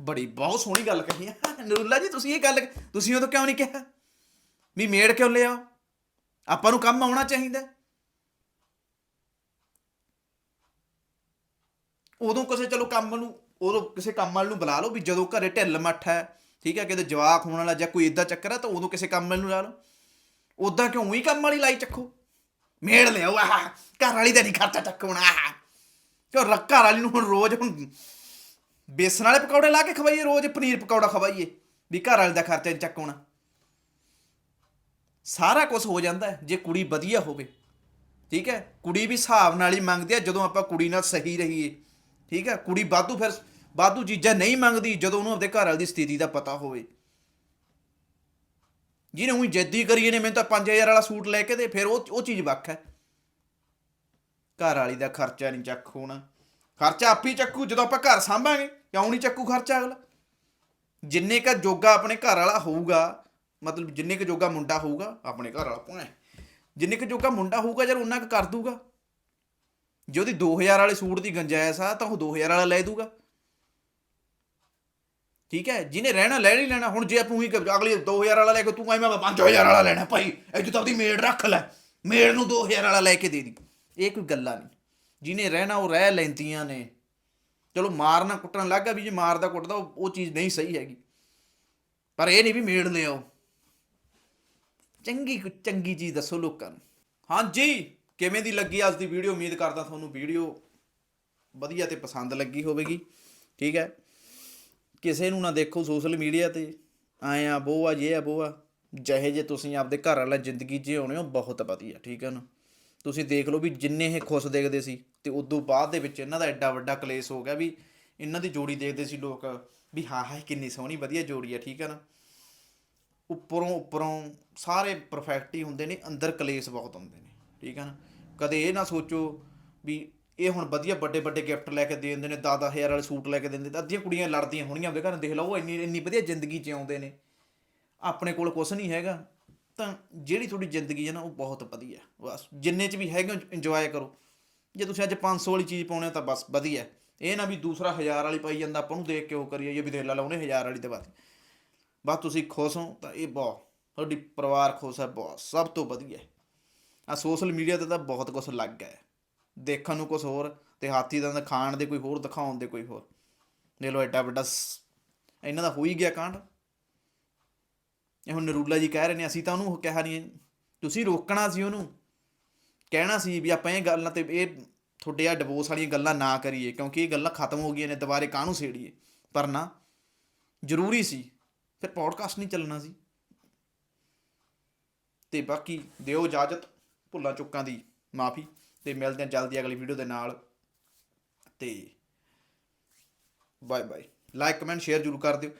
S1: ਬੜੀ ਬਹੁਤ ਸੋਹਣੀ ਗੱਲ ਕਹੀ ਹੈ ਨਰੂਲਾ ਜੀ, ਤੁਸੀਂ ਇਹ ਗੱਲ ਤੁਸੀਂ ਉਦੋਂ ਕਿਉਂ ਨਹੀਂ ਕਿਹਾ? ਵੀ ਮੇੜ ਕਿਉਂ ਲਿਆਓ ਆਪਾਂ ਨੂੰ ਕੰਮ ਆਉਣਾ ਚਾਹੀਦਾ। ਉਦੋਂ ਕਿਸੇ, ਚਲੋ ਕੰਮ ਨੂੰ, ਉਦੋਂ ਕਿਸੇ ਕੰਮ ਵਾਲ ਨੂੰ ਬੁਲਾ ਲਓ ਵੀ ਜਦੋਂ ਘਰੇ ਢਿੱਲ ਮੱਠ ਹੈ, ਠੀਕ ਹੈ, ਕਿਤੇ ਜਵਾਕ ਹੋਣ ਵਾਲਾ ਜਾਂ ਕੋਈ ਇਦਾਂ ਚੱਕਰ ਹੈ ਤਾਂ ਉਦੋਂ ਕਿਸੇ ਕੰਮ ਵਾਲ ਨੂੰ ਲਾ ਲਓ। ਉਦਾਂ ਕਿਉਂ ਹੀ ਕੰਮ ਵਾਲੀ ਲਾਈ ਚੱਕੋ? ਮੇੜ ਲਿਆਓ, ਆਹ, ਘਰ ਵਾਲੀ ਦਾ ਨਹੀਂ ਖਰਚਾ ਚੱਕਣਾ ਆਹ। ਕਿਉਂ ਰ- ਘਰ ਵਾਲੀ ਨੂੰ ਹੁਣ ਰੋਜ਼ ਹੁਣ ਬੇਸਣ ਵਾਲੇ ਪਕੌੜੇ ਲਾ ਕੇ ਖਵਾਈਏ, ਰੋਜ਼ ਪਨੀਰ ਪਕੌੜਾ ਖਵਾਈਏ, ਵੀ ਘਰ ਵਾਲੇ ਦਾ ਖਰਚਾ ਨਹੀਂ ਚੱਕ ਚੱਕਣਾ। ਸਾਰਾ ਕੁਝ ਹੋ ਜਾਂਦਾ ਜੇ ਕੁੜੀ ਵਧੀਆ ਹੋਵੇ, ਠੀਕ ਹੈ? ਕੁੜੀ ਵੀ ਹਿਸਾਬ ਨਾਲ ਹੀ ਮੰਗਦੀ ਹੈ, ਜਦੋਂ ਆਪਾਂ ਕੁੜੀ ਨਾਲ ਸਹੀ ਰਹੀਏ, ਠੀਕ ਹੈ? ਕੁੜੀ ਬਾਦੂ ਫਿਰ ਬਾਦੂ ਚੀਜ਼ਾਂ ਨਹੀਂ ਮੰਗਦੀ, ਜਦੋਂ ਉਹਨੂੰ ਆਪਣੇ ਘਰ ਵਾਲੀ ਦੀ ਸਥਿਤੀ ਦਾ ਪਤਾ ਹੋਵੇ। ਜਿਹਨੇ ਉਹੀ ਜੱਦੀ ਕਰੀਏ ਨੇ ਮੈਨੂੰ ਤਾਂ 5000 ਵਾਲਾ ਸੂਟ ਲੈ ਕੇ ਦੇ, ਫਿਰ ਉਹ ਉਹ ਚੀਜ਼ ਵੱਖ ਹੈ। ਘਰ ਵਾਲੀ ਦਾ ਖਰਚਾ ਨਹੀਂ ਚੱਕ ਹੋਣਾ। ਖਰਚਾ ਆਪੇ ਹੀ ਚੱਕੂ, ਜਦੋਂ ਆਪਾਂ ਘਰ ਸਾਂਭਾਂਗੇ, ਕਿਉਂ ਨਹੀਂ ਚੱਕੂ ਖਰਚਾ ਅਗਲਾ? ਜਿੰਨੇ ਕਾ ਜੋਗਾ ਆਪਣੇ ਘਰ ਵਾਲਾ ਹੋਊਗਾ, ਮਤਲਬ ਜਿੰਨੇ ਕ ਜੋਗਾ ਮੁੰਡਾ ਹੋਊਗਾ, ਆਪਣੇ ਘਰ ਵਾਲਾ ਭਾਵੇਂ ਜਿੰਨੇ ਕ ਜੋਗਾ ਮੁੰਡਾ ਹੋਊਗਾ ਯਾਰ ਉਹਨਾਂ ਕ ਕਰ ਦੂਗਾ। ਜੇ ਉਹਦੀ 2000 ਵਾਲੇ ਸੂਟ ਦੀ ਗੰਜਾਇਸ਼ ਆ, ਤਾਂ ਉਹ 2000 ਵਾਲਾ ਲੈ ਦੂਗਾ। ਠੀਕ ਹੈ? ਜਿਹਨੇ ਰਹਿਣਾ, ਲੈ ਹੀ ਲੈਣਾ। ਹੁਣ ਜੇ ਆਪਾਂ ਹੀ ਅਗਲੀ 2000 ਵਾਲਾ ਲੈ ਕੇ ਤੂੰ ਐਵੇਂ ਮੈਂ 5000 ਵਾਲਾ ਲੈਣਾ, ਭਾਈ ਇਹ ਤਾਂ ਆਪਦੀ ਮੇੜ ਰੱਖ ਲੈ। ਮੇੜ ਨੂੰ 2000 ਵਾਲਾ ਲੈ ਕੇ ਦੇ ਦੀ। ਇਹ ਕੋਈ ਗੱਲਾਂ ਨਹੀਂ। ਜਿਹਨੇ ਰਹਿਣਾ ਉਹ ਰਹਿ ਲੈਂਦੀਆਂ ਨੇ। ਚਲੋ ਮਾਰਨਾ ਕੁੱਟਣ ਲੱਗਾ ਵੀ ਜੇ ਮਾਰਦਾ ਕੁੱਟਦਾ ਉਹ ਉਹ ਚੀਜ਼ ਨਹੀਂ ਸਹੀ ਹੈਗੀ। ਪਰ ਇਹ ਨਹੀਂ ਵੀ ਮੇੜ ਲਿਆਓ ਚੰਗੀ ਚੰਗੀ ਚੀਜ਼ ਦੱਸੋ ਲੋਕਾਂ ਨੂੰ। ਹਾਂਜੀ, ਕਿਵੇਂ ਦੀ ਲੱਗੀ ਅੱਜ ਦੀ ਵੀਡੀਓ? ਉਮੀਦ ਕਰਦਾ ਤੁਹਾਨੂੰ ਵੀਡੀਓ ਵਧੀਆ ਤੇ ਪਸੰਦ ਲੱਗੀ ਹੋਵੇਗੀ। ਠੀਕ ਹੈ। ਕਿਸੇ ਨੂੰ ਨਾ ਦੇਖੋ ਸੋਸ਼ਲ ਮੀਡੀਆ ਤੇ। ਆਏ ਆ, ਬੋ ਆ, ਜੇ ਆ, ਬੋ ਆ। ਜਿਹੇ ਜੇ ਤੁਸੀਂ ਆਪਦੇ ਘਰ ਵਾਲਾ ਜ਼ਿੰਦਗੀ ਜਿਉਣੇ ਹੋ, ਬਹੁਤ ਵਧੀਆ। ਠੀਕ ਹੈ ਨਾ। ਤੁਸੀਂ ਦੇਖ ਲਓ ਵੀ ਜਿੰਨੇ ਇਹ ਖੁਸ਼ ਦੇਖਦੇ ਸੀ। ਤੇ ਉਦੋਂ ਬਾਅਦ ਦੇ ਵਿੱਚ ਇਹਨਾਂ ਦਾ ਐਡਾ ਵੱਡਾ ਕਲੇਸ਼ ਹੋ ਗਿਆ ਵੀ ਇਹਨਾਂ ਦੀ ਜੋੜੀ ਦੇਖਦੇ ਸੀ ਲੋਕ ਵੀ ਹਾਂ ਹਾਂ ਕਿੰਨੀ ਸੋਹਣੀ ਵਧੀਆ ਜੋੜੀ ਆ, ਠੀਕ ਹੈ ਨਾ? ਉੱਪਰੋਂ ਉੱਪਰੋਂ ਸਾਰੇ ਪਰਫੈਕਟ ਹੀ ਹੁੰਦੇ ਨੇ, ਅੰਦਰ ਕਲੇਸ਼ ਬਹੁਤ ਹੁੰਦੇ ਨੇ, ਠੀਕ ਹੈ ਨਾ? ਕਦੇ ਇਹ ਨਾ ਸੋਚੋ ਵੀ ਇਹ ਹੁਣ ਵਧੀਆ ਵੱਡੇ ਵੱਡੇ ਗਿਫਟ ਲੈ ਕੇ ਦੇ ਦਿੰਦੇ ਨੇ 10-10000 ਵਾਲੇ ਸੂਟ ਲੈ ਕੇ ਦਿੰਦੇ ਤਾਂ ਅੱਧੀਆਂ ਕੁੜੀਆਂ ਲੜਦੀਆਂ ਹੋਣੀਆਂ ਉਹਦੇ ਘਰ, ਦੇਖ ਲਓ, ਉਹ ਇੰਨੀ ਇੰਨੀ ਵਧੀਆ ਜ਼ਿੰਦਗੀ ਜਿਉਂਦੇ ਨੇ। ਆਪਣੇ ਕੋਲ ਕੁਝ ਨਹੀਂ ਹੈਗਾ, ਤਾਂ ਜਿਹੜੀ ਤੁਹਾਡੀ ਜ਼ਿੰਦਗੀ ਹੈ ਨਾ, ਉਹ ਬਹੁਤ ਵਧੀਆ, ਬਸ, ਜਿੰਨੇ ਚ ਵੀ ਹੈਗੇ ਇੰਜੋਏ ਕਰੋ। ਜੇ ਤੁਸੀਂ ਅੱਜ 500 ਵਾਲੀ ਚੀਜ਼ ਪਾਉਣੇ ਤਾਂ ਬਸ ਵਧੀਆ। ਇਹ ਨਾ ਵੀ ਦੂਸਰਾ 1000 ਵਾਲੀ ਪਾਈ ਜਾਂਦਾ, ਆਪਾਂ ਨੂੰ ਦੇਖ ਕੇ ਉਹ ਕਰੀਏ ਇਹ ਵੀ ਦੇਖ ਲਾ ਉਹਨੇ 1000 ਵਾਲੀ ਤੇ ਬਸ। ਬਸ ਤੁਸੀਂ ਖੁਸ਼ ਹੋ ਤਾਂ ਇਹ ਬਹੁਤ, ਤੁਹਾਡੀ ਪਰਿਵਾਰ ਖੁਸ਼ ਹੈ, ਬਹੁਤ, ਸਭ ਤੋਂ ਵਧੀਆ। ਆ ਸੋਸ਼ਲ ਮੀਡੀਆ ਤੇ ਤਾਂ ਬਹੁਤ ਕੁਝ ਲੱਗ ਗਿਆ। ਹੈ। ਦੇਖਣ ਨੂੰ ਕੁਝ ਹੋਰ, ਤੇ ਹਾਥੀ ਦਾ ਖਾਣ ਦੇ ਕੋਈ ਹੋਰ, ਦਿਖਾਉਣ ਦੇ ਕੋਈ ਹੋਰ। ਦੇਖ ਲਓ ਐਡਾ ਵੱਡਾ ਇਹਨਾਂ ਦਾ ਹੋ ਹੀ ਗਿਆ ਕਾਂਡ। ਇਹ ਹੁਣ ਨਰੂਲਾ ਜੀ ਕਹਿ ਰਹੇ ਨੇ, ਅਸੀਂ ਤਾਂ ਉਹਨੂੰ ਕਿਹਾ ਨਹੀਂ। ਤੁਸੀਂ ਰੋਕਣਾ ਸੀ ਉਹਨੂੰ। ਕਹਿਣਾ ਸੀ ਵੀ ਆਪਾਂ ਇਹ ਗੱਲਾਂ ਤੇ, ਇਹ ਤੁਹਾਡੇ ਆ ਡਿਵੋਰਸ ਵਾਲੀਆਂ ਗੱਲਾਂ ਨਾ ਕਰੀਏ, ਕਿਉਂਕਿ ਇਹ ਗੱਲਾਂ ਖਤਮ ਹੋ ਗਈਆਂ ਨੇ, ਦੁਬਾਰੇ ਕਾਹਨੂੰ ਸੇੜੀਏ ਪਰ ਨਾ, ਜ਼ਰੂਰੀ ਸੀ, ਫਿਰ ਪੌਡਕਾਸਟ ਨਹੀਂ ਚੱਲਣਾ ਸੀ। ਤੇ ਬਾਕੀ ਦਿਓ ਇਜਾਜ਼ਤ, ਭੁੱਲਾਂ ਚੁੱਕਾਂ ਦੀ ਮਾਫੀ, ਤੇ ਮਿਲਦੇ ਹਾਂ ਜਲਦੀ ਅਗਲੀ ਵੀਡੀਓ ਦੇ ਨਾਲ। ਤੇ bye bye like comment share ਜ਼ਰੂਰ ਕਰ ਦਿਓ।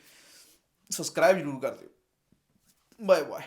S1: ਸਬਸਕ੍ਰਾਈਬ ਜ਼ਰੂਰ ਕਰ ਦਿਓ। Bye bye